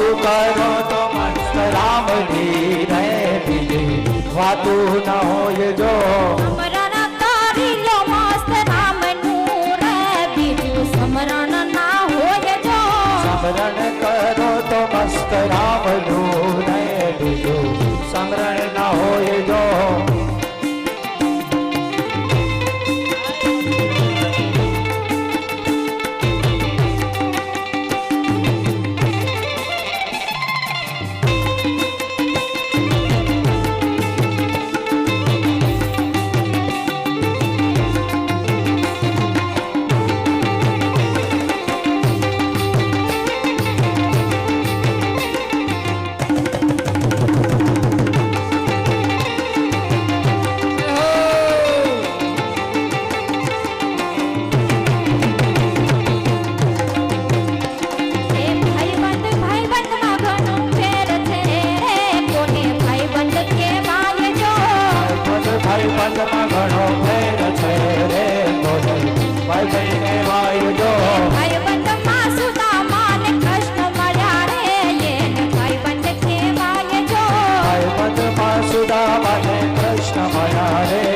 કરો તો મસ્ત રામની રે બીજી. વાતું ન હોય જો. સ્મરણ કરી લો મસ્ત રામનું રે બીજું. સમરણ ના હોય જો. સ્મરણ કરો તો મસ્ત રામનું ઘણો ફેર છે રે ભાઈ ભાઈ ભાઈબંધ કહેવાય જો કૃષ્ણ મળ્યા રે